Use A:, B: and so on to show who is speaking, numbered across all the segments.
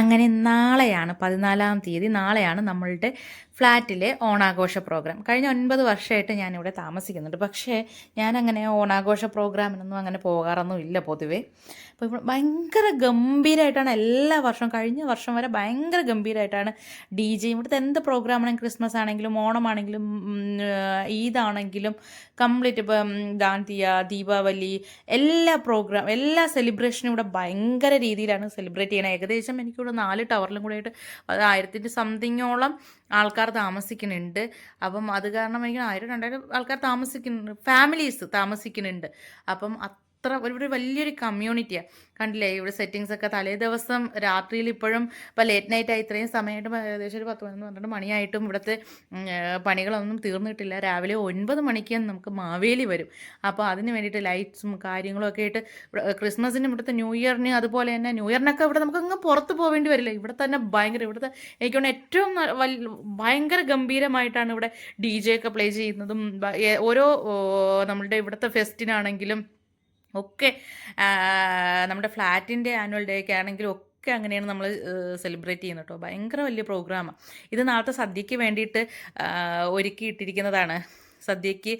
A: അങ്ങനെ നാളെയാണ് പതിനാലാം തീയതി നാളെയാണ് നമ്മളുടെ ഫ്ലാറ്റിലെ ഓണാഘോഷ പ്രോഗ്രാം. കഴിഞ്ഞ ഒൻപത് വർഷമായിട്ട് ഞാനിവിടെ താമസിക്കുന്നുണ്ട്. പക്ഷേ ഞാനങ്ങനെ ഓണാഘോഷ പ്രോഗ്രാമിനൊന്നും അങ്ങനെ പോകാറൊന്നും ഇല്ല പൊതുവേ. അപ്പോൾ ഇവിടെ ഭയങ്കര ഗംഭീരമായിട്ടാണ് എല്ലാ വർഷവും കഴിഞ്ഞ വർഷം വരെ ഭയങ്കര ഗംഭീരമായിട്ടാണ് ഡി ജെ ഇവിടുത്തെ എന്ത് പ്രോഗ്രാമാണെങ്കിലും ക്രിസ്മസ് ആണെങ്കിലും ഓണമാണെങ്കിലും ഈദാണെങ്കിലും കംപ്ലീറ്റ് ഇപ്പം ദാന്തിയ ദീപാവലി എല്ലാ പ്രോഗ്രാം എല്ലാ സെലിബ്രേഷനും ഇവിടെ ഭയങ്കര രീതിയിലാണ് സെലിബ്രേറ്റ് ചെയ്യണത്. ഏകദേശം എനിക്കിവിടെ നാല് ടവറിലും കൂടെ ആയിട്ട് അത് ആയിരത്തിന്റെ സംതിങ്ങോളം ആൾക്കാർ താമസിക്കുന്നുണ്ട്. അപ്പം അത് കാരണം ആയിരം രണ്ടായിരം ആൾക്കാർ താമസിക്കുന്നുണ്ട്. ഫാമിലീസ് താമസിക്കുന്നുണ്ട്. അപ്പം അത്ര ഒരു വലിയൊരു കമ്മ്യൂണിറ്റിയാണ് കണ്ടില്ലേ? ഇവിടെ സെറ്റിങ്സ് ഒക്കെ തലേ ദിവസം രാത്രിയിൽ ഇപ്പോഴും ഇപ്പോൾ ലേറ്റ് നൈറ്റ് ആയി ഇത്രയും സമയമായിട്ട് ഏകദേശം ഒരു പത്ത് പതിനൊന്ന് പന്ത്രണ്ട് മണിയായിട്ടും ഇവിടുത്തെ പണികളൊന്നും തീർന്നിട്ടില്ല. രാവിലെ ഒൻപത് മണിക്ക് നമുക്ക് മാവേലി വരും. അപ്പോൾ അതിന് വേണ്ടിയിട്ട് ലൈറ്റ്സും കാര്യങ്ങളും ഒക്കെ ആയിട്ട് ക്രിസ്മസിന് ഇവിടുത്തെ ന്യൂ ഇയറിന് അതുപോലെ തന്നെ ന്യൂ ഇയറിനൊക്കെ ഇവിടെ നമുക്ക് അങ്ങ് പുറത്ത് പോവേണ്ടി വരില്ല. ഇവിടെ തന്നെ ഭയങ്കര ഇവിടുത്തെ എനിക്ക് ഏറ്റവും ഭയങ്കര ഗംഭീരമായിട്ടാണ് ഇവിടെ ഡി ജെ ഒക്കെ പ്ലേ ചെയ്യുന്നതും ഓരോ നമ്മളുടെ ഇവിടുത്തെ ഫെസ്റ്റിനാണെങ്കിലും ഒക്കെ നമ്മുടെ ഫ്ലാറ്റിന്റെ ആനുവൽ ഡേ ഒക്കെ ആണെങ്കിലും ഒക്കെ അങ്ങനെയാണ് നമ്മൾ സെലിബ്രേറ്റ് ചെയ്യുന്നത് കേട്ടോ. ഭയങ്കര വലിയ പ്രോഗ്രാമാണ് ഇത് നാളത്തെ സദ്യയ്ക്ക് വേണ്ടിയിട്ട് ഒരുക്കിയിട്ടിരിക്കുന്നതാണ് സദ്യയ്ക്ക്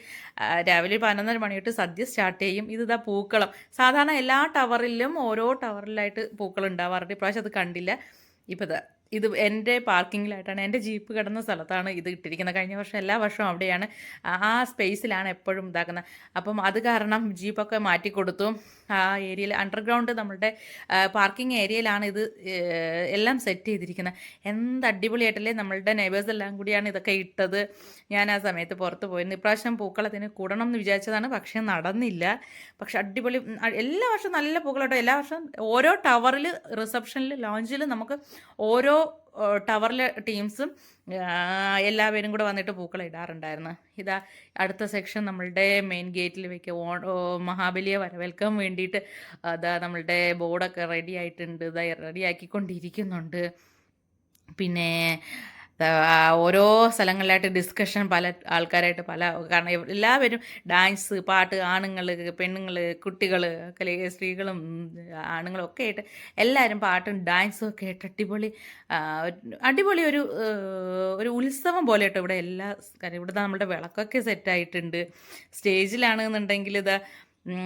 A: രാവിലെ പതിനൊന്നര മണി തൊട്ട് സദ്യ സ്റ്റാർട്ട് ചെയ്യും. ഇത് ഇതാ പൂക്കളം. സാധാരണ എല്ലാ ടവറിലും ഓരോ ടവറിലായിട്ട് പൂക്കളം ഉണ്ടാവാറുണ്ട്. ഇപ്രാവശ്യം അത് കണ്ടില്ല. ഇപ്പോൾ ഇതാ എന്റെ പാർക്കിങ്ങിലായിട്ടാണ് എന്റെ ജീപ്പ് കിടന്ന സ്ഥലത്താണ് ഇത് ഇട്ടിരിക്കുന്നത്. കഴിഞ്ഞ വർഷം എല്ലാ വർഷവും അവിടെയാണ്. ആ സ്പേസിലാണ് എപ്പോഴും ഇതാക്കുന്നത്. അപ്പം അത് കാരണം ജീപ്പൊക്കെ മാറ്റി കൊടുത്തു ആ ഏരിയയിൽ അണ്ടർഗ്രൗണ്ട് നമ്മളുടെ പാർക്കിംഗ് ഏരിയയിലാണ് ഇത് എല്ലാം സെറ്റ് ചെയ്തിരിക്കുന്നത്. എന്ത് അടിപൊളിയായിട്ടല്ലേ നമ്മളുടെ നെയ്ബേഴ്സ് എല്ലാം കൂടിയാണ് ഇതൊക്കെ ഇട്ടത്. ഞാൻ ആ സമയത്ത് പുറത്ത് പോയിരുന്നു. ഇപ്രാവശ്യം പൂക്കളത്തിന് കൂടണം എന്ന് വിചാരിച്ചതാണ് പക്ഷേ നടന്നില്ല. പക്ഷെ അടിപൊളി എല്ലാ വർഷവും നല്ല പൂക്കളോട്ടോ. എല്ലാ വർഷവും ഓരോ ടവറിൽ റിസപ്ഷനിൽ ലോഞ്ചിൽ നമുക്ക് ഓരോ ടവറിലെ ടീംസും എല്ലാവരും കൂടെ വന്നിട്ട് പൂക്കൾ ഇടാറുണ്ടായിരുന്നു. ഇതാ അടുത്ത സെക്ഷൻ നമ്മളുടെ മെയിൻ ഗേറ്റിൽ വെക്കുക ഓ മഹാബലിയെ വരവേൽക്കാൻ വേണ്ടിയിട്ട് അതാ നമ്മളുടെ ബോർഡൊക്കെ റെഡി ആയിട്ടുണ്ട് ഇതാ റെഡി ആക്കിക്കൊണ്ടിരിക്കുന്നുണ്ട്. പിന്നെ ഓരോ സ്ഥലങ്ങളിലായിട്ട് ഡിസ്കഷൻ പല ആൾക്കാരായിട്ട് പല കാരണം എല്ലാവരും ഡാൻസ് പാട്ട് ആണുങ്ങൾ പെണ്ണുങ്ങൾ കുട്ടികൾ സ്ത്രീകളും ആണുങ്ങളും ഒക്കെ ആയിട്ട് എല്ലാവരും പാട്ടും ഡാൻസും ഒക്കെ ആയിട്ട് അടിപൊളി അടിപൊളി ഒരു ഒരു ഉത്സവം പോലെ ഇവിടെ എല്ലാ കാര്യം ഇവിടെ നമ്മുടെ വിളക്കൊക്കെ സെറ്റായിട്ടുണ്ട് സ്റ്റേജിലാണെന്നുണ്ടെങ്കിൽ ഇത്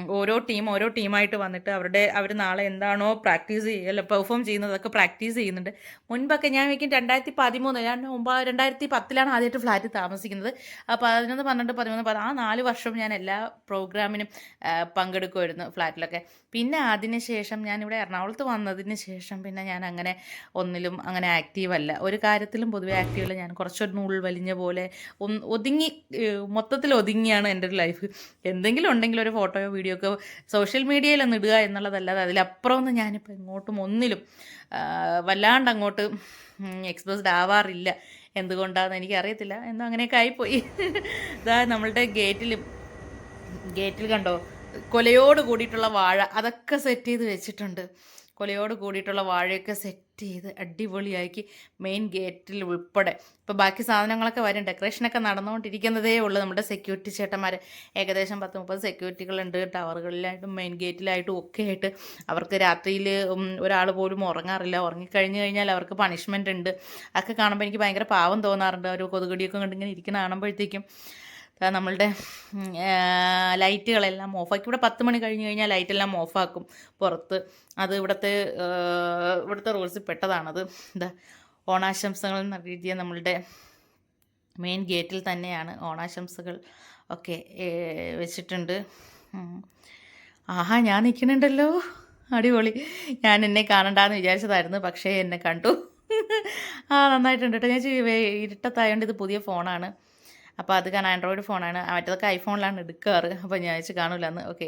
A: ഓരോ ടീം ഓരോ ടീമായിട്ട് വന്നിട്ട് അവരുടെ അവർ നാളെ എന്താണോ പ്രാക്ടീസ് ചെയ്യുക അല്ല പെർഫോം ചെയ്യുന്നതൊക്കെ പ്രാക്ടീസ് ചെയ്യുന്നുണ്ട്. മുൻപൊക്കെ ഞാൻ വയ്ക്കും രണ്ടായിരത്തി പതിമൂന്ന് ഞാൻ മുമ്പ് രണ്ടായിരത്തി പത്തിലാണ് ആദ്യമായിട്ട് ഫ്ലാറ്റ് താമസിക്കുന്നത്. അപ്പോൾ പതിനൊന്ന് പന്ത്രണ്ട് പതിമൂന്ന് പതി- ആ നാല് വർഷം ഞാൻ എല്ലാ പ്രോഗ്രാമിനും പങ്കെടുക്കുമായിരുന്നു ഫ്ലാറ്റിലൊക്കെ. പിന്നെ അതിന് ശേഷം ഞാൻ ഇവിടെ എറണാകുളത്ത് വന്നതിന് ശേഷം പിന്നെ ഞാൻ അങ്ങനെ ഒന്നിലും അങ്ങനെ ആക്റ്റീവ് അല്ല. ഒരു കാര്യത്തിലും പൊതുവെ ആക്റ്റീവ് ഞാൻ കുറച്ചൊരു നൂൽ വലിഞ്ഞ പോലെ ഒതുങ്ങി മൊത്തത്തിൽ ഒതുങ്ങിയാണ് എന്റെ ഒരു ലൈഫ് എന്തെങ്കിലും ഉണ്ടെങ്കിൽ ഒരു ഫോട്ടോയോ വീഡിയോ ഒക്കെ സോഷ്യൽ മീഡിയയിൽ ഒന്ന് ഇടുക എന്നുള്ളതല്ലാതെ അതിലപ്പുറമൊന്നും ഞാനിപ്പോൾ എങ്ങോട്ടും ഒന്നിലും വല്ലാണ്ട് അങ്ങോട്ട് എക്സ്പ്രസ്ഡ് ആവാറില്ല. എന്തുകൊണ്ടാണെന്ന് എനിക്കറിയത്തില്ല. എന്തോ അങ്ങനെയൊക്കെ ആയിപ്പോയി. ഇതാ നമ്മളുടെ ഗേറ്റിലും ഗേറ്റിൽ കണ്ടോ? കൊലയോട് കൂടിയിട്ടുള്ള വാഴ. അതൊക്കെ സെറ്റ് ചെയ്ത് വെച്ചിട്ടുണ്ട്. കൊലയോട് കൂടിയിട്ടുള്ള വാഴയൊക്കെ സെറ്റ് ചെയ്ത് അടിപൊളിയാക്കി മെയിൻ ഗേറ്റിൽ ഉൾപ്പെടെ. ഇപ്പോൾ ബാക്കി സാധനങ്ങളൊക്കെ വരും ഡെക്കറേഷനൊക്കെ നടന്നുകൊണ്ടിരിക്കുന്നതേ ഉള്ളൂ നമ്മുടെ സെക്യൂരിറ്റി ചേട്ടന്മാർ ഏകദേശം പത്ത് മുപ്പത് സെക്യൂരിറ്റികളുണ്ട് ടവറുകളിലായിട്ടും മെയിൻ ഗേറ്റിലായിട്ടും ഒക്കെ ആയിട്ട് അവർക്ക് രാത്രിയിൽ ഒരാൾ പോലും ഉറങ്ങാറില്ല. ഉറങ്ങിക്കഴിഞ്ഞ് കഴിഞ്ഞാൽ അവർക്ക് പണിഷ്മെന്റ് ഉണ്ട്. അതൊക്കെ കാണുമ്പോൾ എനിക്ക് ഭയങ്കര പാവം തോന്നാറുണ്ട്. ഒരു കൊതുകടിയൊക്കെ കണ്ടിങ്ങനെ ഇരിക്കുന്ന കാണുമ്പോഴത്തേക്കും. നമ്മളുടെ ലൈറ്റുകളെല്ലാം ഓഫാക്കി ഇവിടെ പത്ത് മണി കഴിഞ്ഞ് കഴിഞ്ഞാൽ ലൈറ്റെല്ലാം ഓഫാക്കും പുറത്ത്. അത് ഇവിടുത്തെ ഇവിടുത്തെ റൂൾസിൽ പെട്ടതാണത്. എന്താ ഓണാശംസകൾ എന്ന രീതിയിൽ നമ്മളുടെ മെയിൻ ഗേറ്റിൽ തന്നെയാണ് ഓണാശംസകൾ ഒക്കെ വെച്ചിട്ടുണ്ട്. ആഹാ ഞാൻ നിൽക്കുന്നുണ്ടല്ലോ. അടിപൊളി. ഞാൻ എന്നെ കാണണ്ടാന്ന് വിചാരിച്ചതായിരുന്നു പക്ഷേ എന്നെ കണ്ടു. ആ നന്നായിട്ടുണ്ട് കേട്ടോ. ഞാൻ ഇരുട്ടത്തായതുകൊണ്ട് ഇത് പുതിയ ഫോണാണ് അപ്പോൾ അത് കാരണം ആൻഡ്രോയിഡ് ഫോണാണ് മറ്റേതൊക്കെ ഐഫോണിലാണ് എടുക്കാറ്. അപ്പോൾ ഞാൻ വെച്ച് കാണില്ല എന്ന് ഓക്കെ